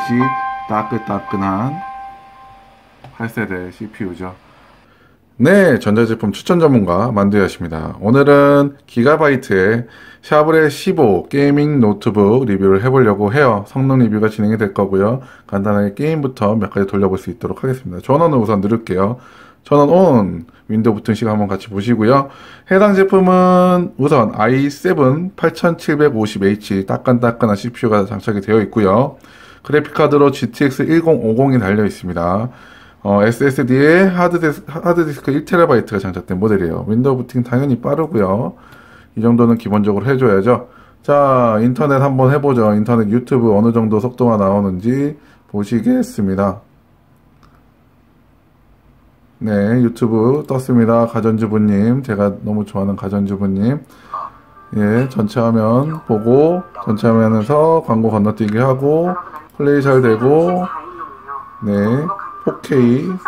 역시 따끈따끈한 8세대 CPU죠. 네, 전자제품 추천 전문가 만두야십니다. 오늘은 기가바이트의 샤브레 15 게이밍 노트북 리뷰를 해보려고 해요. 성능 리뷰가 진행이 될 거고요. 간단하게 게임부터 몇 가지 돌려볼 수 있도록 하겠습니다. 전원을 우선 누를게요. 전원 온, 윈도우 붙은 시간 한번 같이 보시고요. 해당 제품은 우선 i7 8750H 따끈따끈한 CPU가 장착이 되어 있고요. 그래픽카드로 GTX 1050이 달려 있습니다. 어, SSD에 하드디스, 하드디스크 1TB가 장착된 모델이에요. 윈도우 부팅 당연히 빠르고요. 이 정도는 기본적으로 해줘야죠. 자, 인터넷 한번 해보죠. 인터넷 유튜브 어느 정도 속도가 나오는지 보시겠습니다. 네, 유튜브 떴습니다. 가전주부님. 제가 너무 좋아하는 가전주부님. 예, 전체 화면 보고, 전체 화면에서 광고 건너뛰기 하고, 플레이 잘 되고, 네, 4K,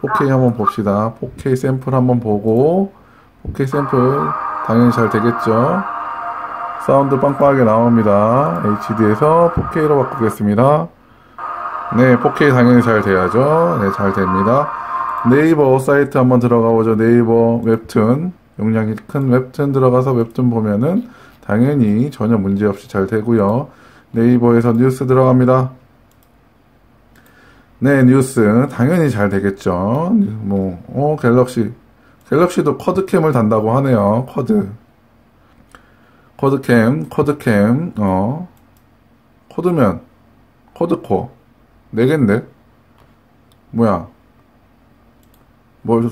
4K 한번 봅시다. 4K 샘플 한번 보고, 4K 샘플 당연히 잘 되겠죠. 사운드 빵빵하게 나옵니다. HD에서 4K로 바꾸겠습니다. 네, 4K 당연히 잘 돼야죠. 네, 잘 됩니다. 네이버 사이트 한번 들어가 보죠. 네이버 웹툰. 용량이 큰 웹툰 들어가서 웹툰 보면은 당연히 전혀 문제 없이 잘 되고요. 네이버에서 뉴스 들어갑니다. 네, 뉴스. 당연히 잘 되겠죠. 뭐, 어, 갤럭시. 갤럭시도 쿼드캠을 단다고 하네요. 쿼드. 쿼드캠, 쿼드캠, 어. 코드면, 쿼드코. 4개인데? 뭐야.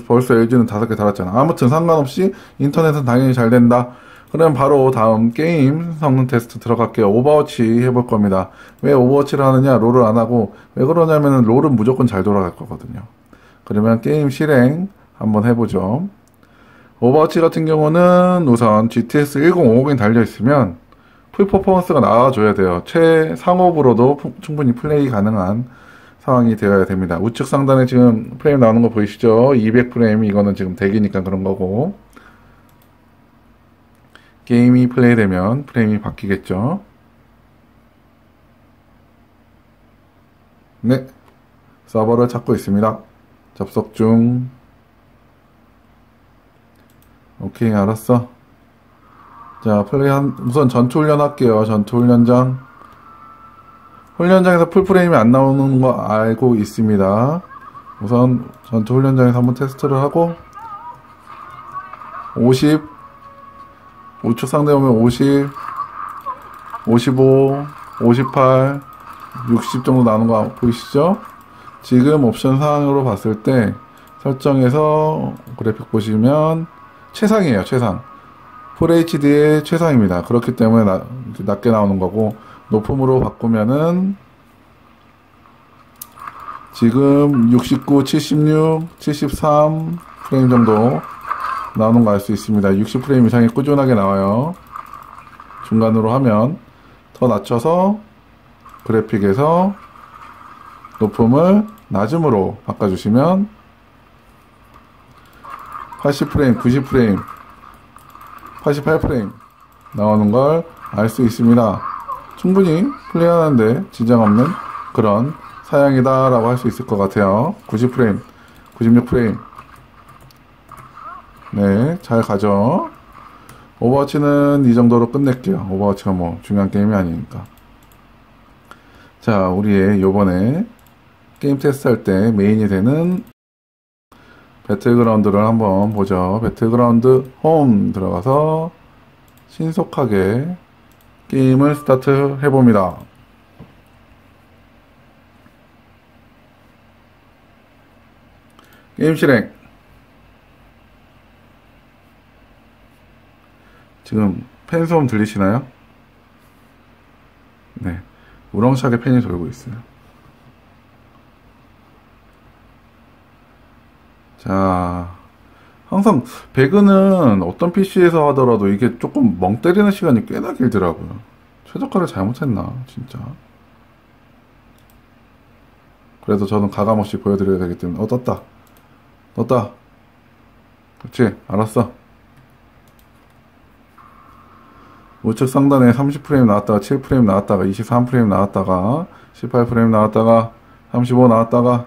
벌써 LG는 다섯 개 달았잖아. 아무튼 상관없이 인터넷은 당연히 잘 된다. 그럼 바로 다음 게임 성능 테스트 들어갈게요. 오버워치 해볼 겁니다. 왜 오버워치를 하느냐? 롤을 안 하고 왜 그러냐면은 롤은 무조건 잘 돌아갈 거거든요. 그러면 게임 실행 한번 해보죠. 오버워치 같은 경우는 우선 GTX 1050이 달려 있으면 풀 퍼포먼스가 나와줘야 돼요. 최상업으로도 충분히 플레이 가능한 상황이 되어야 됩니다. 우측 상단에 지금 프레임 나오는 거 보이시죠? 200프레임 이거는 지금 대기니까 그런 거고 게임이 플레이되면 프레임이 바뀌겠죠. 네, 서버를 찾고 있습니다. 접속 중. 오케이, 알았어. 자, 플레이 한, 우선 전투 훈련 할게요. 전투 훈련장. 훈련장에서 풀프레임이 안 나오는 거 알고 있습니다. 우선 전투 훈련장에서 한번 테스트를 하고, 50, 우측 상대 보면 50, 55, 58, 60 정도 나오는 거 보이시죠? 지금 옵션 사항으로 봤을 때 설정에서 그래픽 보시면 최상이에요, 최상. 풀 HD의 최상입니다. 그렇기 때문에 나, 낮게 나오는 거고 높음으로 바꾸면은 지금 69, 76, 73 프레임 정도 나오는 거 알 수 있습니다. 60프레임 이상이 꾸준하게 나와요. 중간으로 하면 더 낮춰서 그래픽에서 높음을 낮음으로 바꿔주시면 80프레임, 90프레임, 88프레임 나오는 걸 알 수 있습니다. 충분히 플레이하는데 지장 없는 그런 사양이다 라고 할 수 있을 것 같아요. 90프레임, 96프레임 네, 잘 가죠. 오버워치는 이 정도로 끝낼게요. 오버워치가 뭐 중요한 게임이 아니니까. 자, 우리의 요번에 게임 테스트 할 때 메인이 되는 배틀그라운드를 한번 보죠. 배틀그라운드 홈 들어가서 신속하게 게임을 스타트 해봅니다. 게임 실행 지금 팬 소음 들리시나요? 네. 우렁차게 팬이 돌고 있어요. 자, 항상 배그는 어떤 PC에서 하더라도 이게 조금 멍 때리는 시간이 꽤나 길더라고요. 최저가를 잘못했나, 진짜. 그래서 저는 가감없이 보여드려야 되기 때문에, 어, 떴다. 떴다. 그렇지, 알았어. 우측 상단에 30프레임 나왔다가 7프레임 나왔다가 23프레임 나왔다가 18프레임 나왔다가 35 나왔다가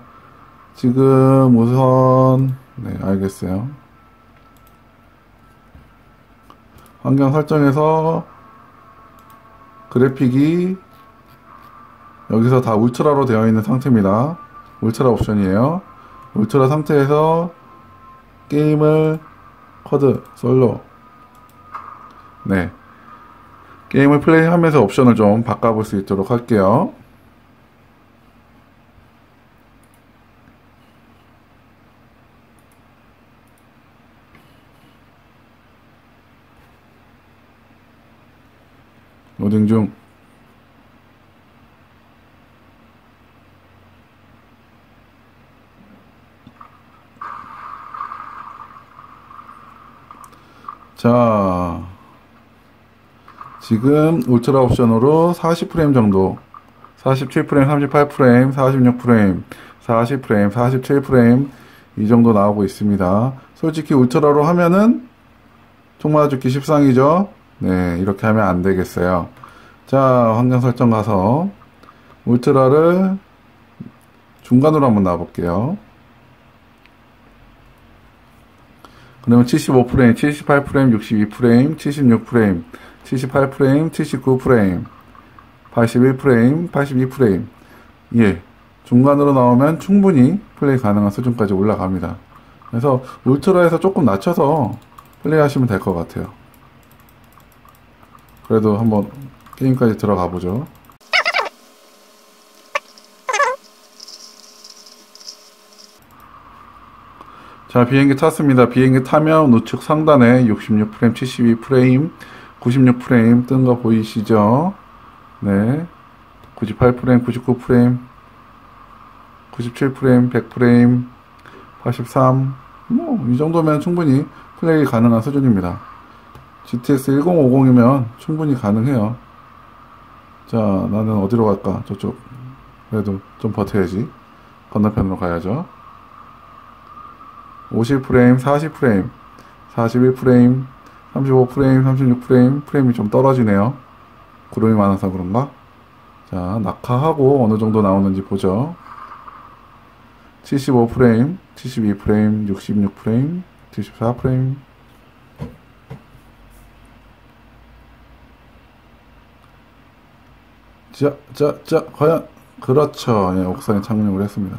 지금 우선 네 알겠어요. 환경 설정에서 그래픽이 여기서 다 울트라로 되어 있는 상태입니다. 울트라 옵션이에요. 울트라 상태에서 게임을 커드 솔로. 네 게임을 플레이하면서 옵션을 좀 바꿔볼 수 있도록 할게요. 로딩 중. 자, 지금 울트라 옵션으로 40프레임 정도, 47프레임, 38프레임, 46프레임, 40프레임, 47프레임 이 정도 나오고 있습니다. 솔직히 울트라로 하면은 총맞아주기 십상이죠. 네, 이렇게 하면 안 되겠어요. 자, 환경 설정 가서 울트라를 중간으로 한번 놔볼게요. 그러면 75프레임, 78프레임, 62프레임, 76프레임, 78프레임, 79프레임, 81프레임, 82프레임. 예. 중간으로 나오면 충분히 플레이 가능한 수준까지 올라갑니다. 그래서 울트라에서 조금 낮춰서 플레이 하시면 될 것 같아요. 그래도 한번 게임까지 들어가 보죠. 자, 비행기 탔습니다. 비행기 타면 우측 상단에 66프레임, 72프레임, 96프레임 뜬 거 보이시죠? 네. 98프레임, 99프레임, 97프레임, 100프레임, 83. 뭐, 이 정도면 충분히 플레이 가능한 수준입니다. GTX 1050이면 충분히 가능해요. 자, 나는 어디로 갈까? 저쪽. 그래도 좀 버텨야지. 건너편으로 가야죠. 50프레임, 40프레임, 41프레임, 35프레임, 36프레임, 프레임이 좀 떨어지네요. 구름이 많아서 그런가? 자, 낙하하고 어느 정도 나오는지 보죠. 75프레임, 72프레임, 66프레임, 74프레임. 자, 자, 자, 과연, 그렇죠. 예, 옥상에 착륙을 했습니다.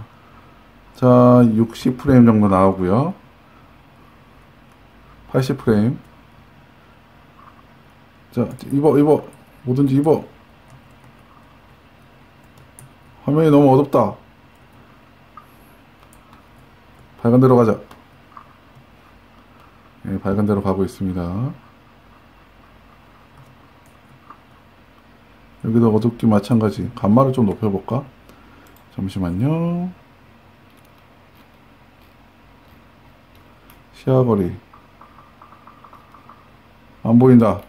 자, 60프레임 정도 나오고요. 80프레임. 자, 입어, 입어. 뭐든지 입어. 화면이 너무 어둡다. 밝은 데로 가자. 네, 밝은 데로 가고 있습니다. 여기도 어둡기 마찬가지. 간마를 좀 높여볼까? 잠시만요. 시야거리 안 보인다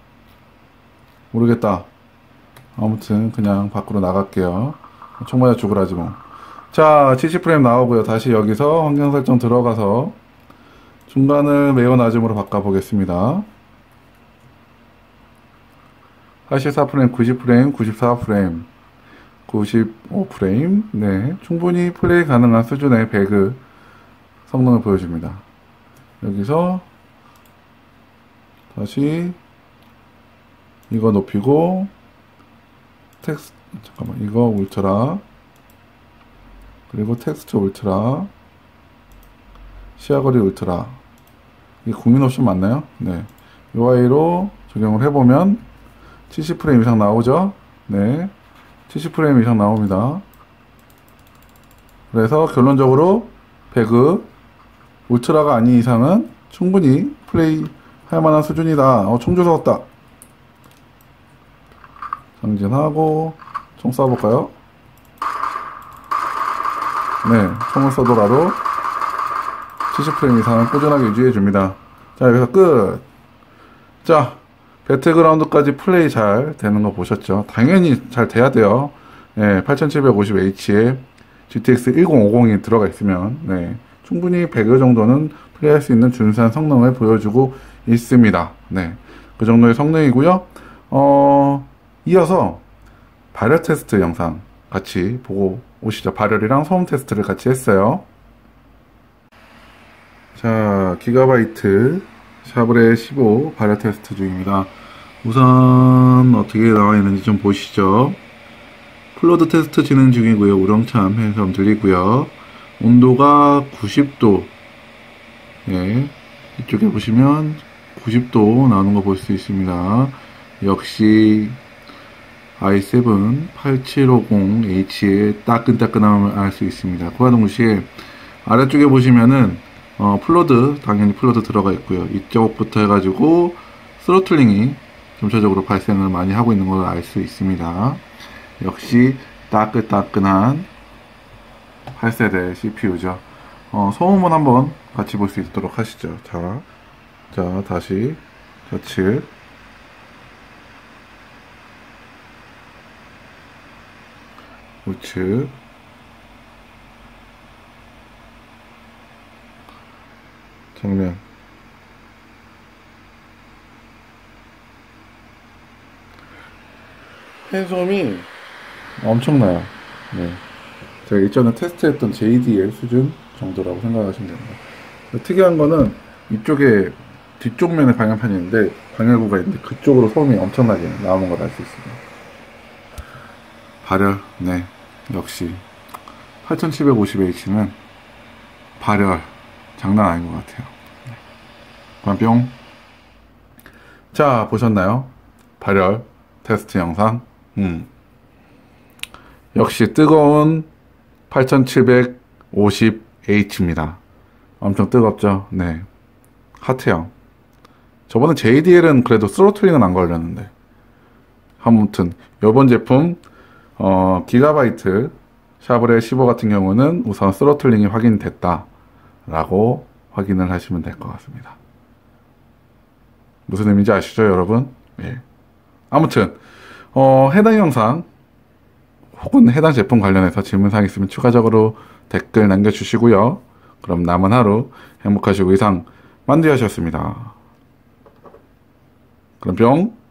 모르겠다. 아무튼 그냥 밖으로 나갈게요. 총 맞아 죽으라지 뭐 자 70프레임 나오고요. 다시 여기서 환경 설정 들어가서 중간을 매우 낮음으로 바꿔 보겠습니다. 84프레임 90프레임 94프레임 95프레임. 네 충분히 플레이 가능한 수준의 배그 성능을 보여줍니다. 여기서 다시 이거 높이고 텍스 잠깐만 이거 울트라 그리고 텍스트 울트라 시야거리 울트라 이게 국민 옵션 맞나요? 네 UI로 적용을 해보면 70프레임 이상 나오죠? 네 70프레임 이상 나옵니다 그래서 결론적으로 배그 울트라가 아닌 이상은 충분히 플레이 할 만한 수준이다. 어, 총 주웠다. 장진하고 총 쏴볼까요? 네, 총을 쏘더라도 70프레임 이상은 꾸준하게 유지해줍니다. 자, 여기서 끝. 자, 배틀그라운드까지 플레이 잘 되는 거 보셨죠? 당연히 잘 돼야 돼요. 네, 8750H에 GTX 1050이 들어가 있으면, 네. 충분히 100여 정도는 플레이할 수 있는 준수한 성능을 보여주고 있습니다. 네. 그 정도의 성능이고요. 어, 이어서 발열 테스트 영상 같이 보고 오시죠. 발열이랑 소음 테스트를 같이 했어요. 자, 기가바이트 샤브레 15 발열 테스트 중입니다. 우선 어떻게 나와 있는지 좀 보시죠. 플로드 테스트 진행 중이고요. 우렁참 해서 들리고요. 온도가 90도. 예. 이쪽에 보시면 90도 나오는 거 볼 수 있습니다. 역시 i7 8750H의 따끈따끈함을 알 수 있습니다. 그와 동시에 아래쪽에 보시면은 어, 플로드 당연히 플로드 들어가 있고요. 이쪽부터 해가지고 스로틀링이 점차적으로 발생을 많이 하고 있는 걸 알 수 있습니다. 역시 따끈따끈한 8세대 CPU죠. 어, 소음은 한번 같이 볼 수 있도록 하시죠. 자, 자 다시 좌측 우측 정면 팬소음이 엄청나요. 네. 제가 일전에 테스트했던 JDL 수준 정도라고 생각하시면 됩니다. 특이한 거는 이쪽에 뒤쪽 면에 방열판이 있는데 방열구가 있는데 그쪽으로 소음이 엄청나게 나오는 걸 알 수 있습니다. 발열, 네, 역시 8750H는 발열 장난 아닌 것 같아요. 그럼 뿅. 자, 보셨나요? 발열 테스트 영상. 음. 역시 뜨거운 8750H입니다. 엄청 뜨겁죠? 네. 하트형. 저번에 JDL은 그래도 스로틀링은 안 걸렸는데. 아무튼, 요번 제품, 어, 기가바이트 샤브레 15 같은 경우는 우선 스로틀링이 확인됐다. 라고 확인을 하시면 될 것 같습니다. 무슨 의미인지 아시죠, 여러분? 예. 아무튼, 어, 해당 영상, 혹은 해당 제품 관련해서 질문사항 있으면 추가적으로 댓글 남겨주시고요. 그럼 남은 하루 행복하시고 이상 만두하셨습니다. 그럼 뿅!